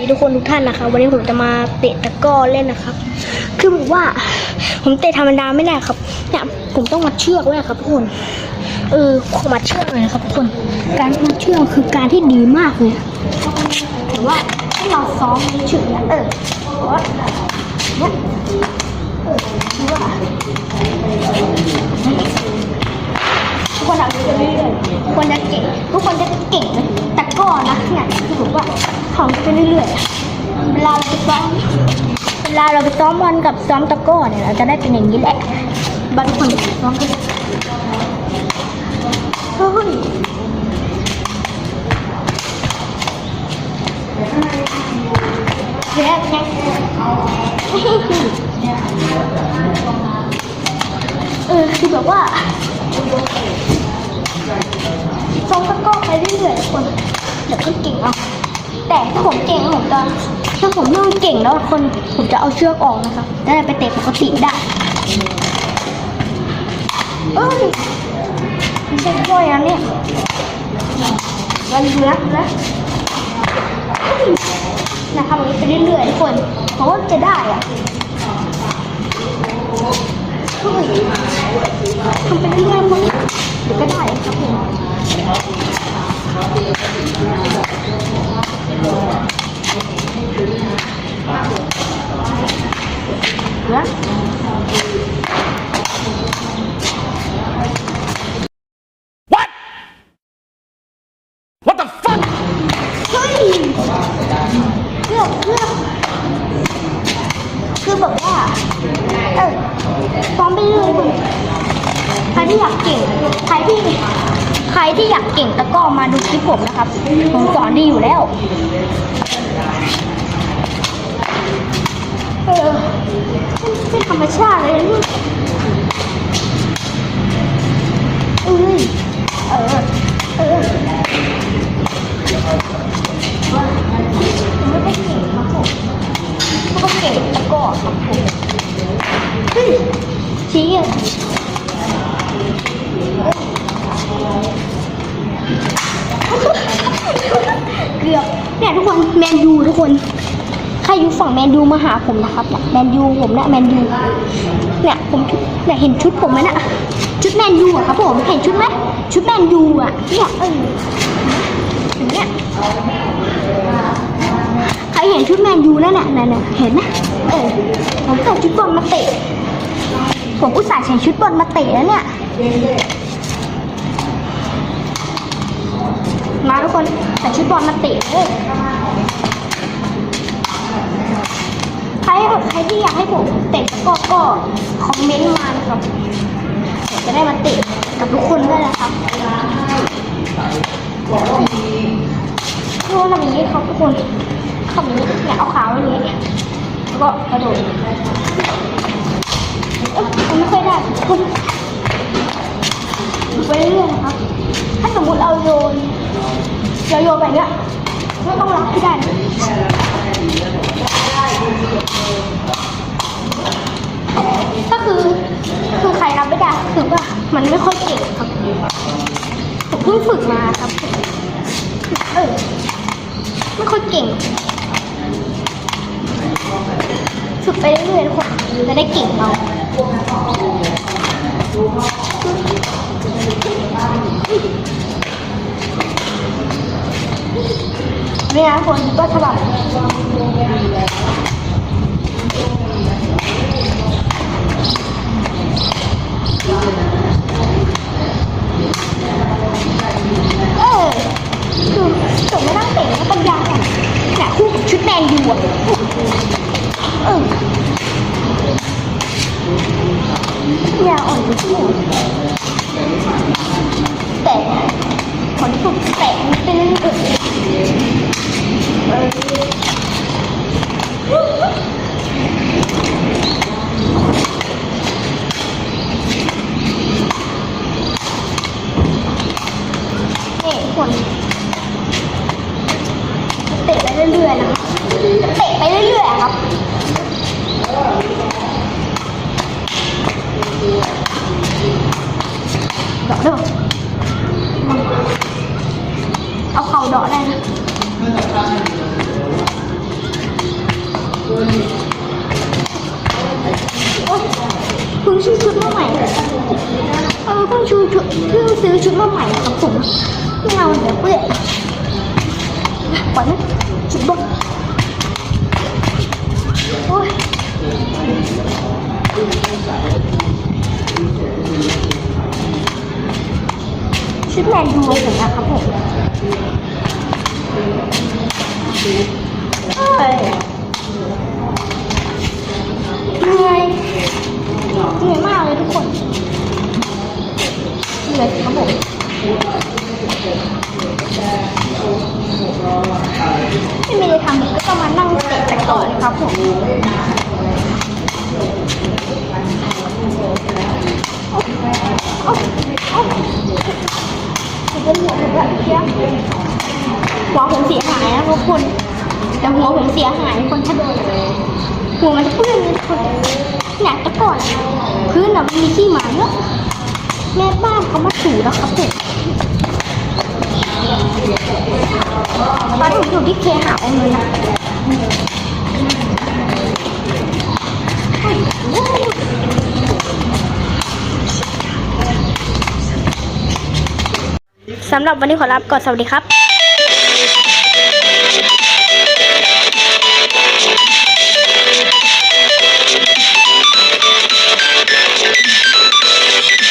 ดีทุกคนทุกท่านนะคะ วันนี้ผมจะมาเตะตะก้อเล่นนะครับ คือแบบว่า ผมเตะธรรมดาไม่ได้ครับเนี่ยผมต้องมัดเชือกไว้ครับทุกคนเออมัดเชือกเลยนะครับทุกคน การมัดเชือกคือการที่ดีมากเลยแต่ว่าให้เราซ้อมเฉยๆนะเออเพราะว่าเนี่ยเออคือว่าทุกคนเราจะเรื่อยๆทุกคนจะเก่งทุกคนจะเก่งเลยตะ กร้อนะเนี่ยคือแบบว่าของไปเรื่อยๆเวลาเราไปซ้อมเวลาเราไปซ้อมบอลกับซ้อมตะก้อเนี่ยเราจะได้เป็นอย่างนี้แหละบอลทุกคนซ้อมกันเฮ้ยแย่แย่เออคือแบบว่าซ้อมตะกร้อไปเรื่อยๆทุกคนเดี๋ยวก็เก่งเอาแต่ถ้าผมเก่งผมจะถ้าผมเริ่มเก่งแล้วคนผมจะเอาเชือกออกนะครับจะได้ไปเตะปกติได้เอ้ยไม่ใช่กล้วยอันนี้มันดูนะนะเฮ้ยนะครับอย่างนี้ไปเรื่อยๆทุกคนเพราะว่าจะได้อะทำไปเรื่อยๆมั้งเดี๋ยวก็ได้ครับผม ที่อยากเก่ง ใครที่ใครที่อยากเก่งตะกร้อมาดูคลิปผมนะครับ ผมสอนดีอยู่แล้วเออเป็นธรรมชาติเลยลูกเอ้ยเออเออไม่ได้เก่งครับผมก็เก่งตะก้อครับผมเฮ้ยชี้อะ แมนยูทุกคน ใครอยู่ฝั่งแมนยูมาหาผมนะครับเนี่ยแมนยูผมนี่ยแมนยูเนี่ยผมเนี่ยเห็นชุดผมไหมนี่ยชุดแมนยูอะครับผมเห็นชุดไหมชุดแมนยูอะเนี่ยเอออย่างเนี้ยใครเห็นชุดแมนยูนั่นน่ะนั่นน่ะเห็นไหมเออผมใส่ชุดบอลมาเตะ ผมอุตส่าห์ใส่ชุดบอลมาเตะแล้วเนี่ย มาทุกคนใส่ชุดบอลมาเตะเลยใครใครที่อยากให้ผมเตะก็ก็คอมเมนต์มานะครับเดี๋ยวจะได้มาเตะกับทุกคนด้วยนะครับเพราะว่าเรามีนี้ครับทุกคนทำอย่างนี้เนี่ยเอาขาไว้อย่างนี้แล้วก็กระโดดเอ๊ะไม่ค่อยได้คุณไปเรื่อยๆนะครับ ถ้าสมมติเราโยนเราโยนไปเงี้ยก็ต้องรับให้ได้นะก็คือคือใครรับไม่ได้คือว่ามันไม่ค่อยเก่งครับผมเพิ่งฝึกมาครับเออไม่ค่อยเก่งฝึกไปเรื่อยๆทุกคนจะได้เก่งเรา นี่ยนะคนก็ฉบับเออคือผมไม่ต้องเตะแล้วปัญญาอะเนี่ยคู่กับชุดแมนยูอะเอออย่าอ่อนไปที่แต่ เพิ่งซื้อชุดมาใหม่เออเพิ่งซื้อชุดเพิ่งซื้อชุดมาใหม่ครับผมไม่เอาเดี๋ยวเปื้อนปล่อยนะชุดบ้างโอ๊ยชุดแมนยูผมนะครับผม เอ้ยเหนื่อยเหนื่อยมากเลยทุกคนเหนื่อยครับผมไม่มีอะไรทำก็ต้องมานั่งเตะตะกอเลยครับผมโอ๊ะโอ๊ะโอ๊ะจะเป็นหัวแบบเพี้ย หัวผมเสียหายนะทุกคน แต่หัวผมเสียหายคนถ้าโดนหัวมันจะเปื้อนเลยทุกคนเนี่ยแต่ก่อน พื้นน่ะมันมีขี้หมาเยอะแม่บ้านเขามาถูแล้วครับผมตอนผมอยู่ที่เคหาเอาเลยนะสำหรับวันนี้ขอลาไปก่อนสวัสดีครับ Thank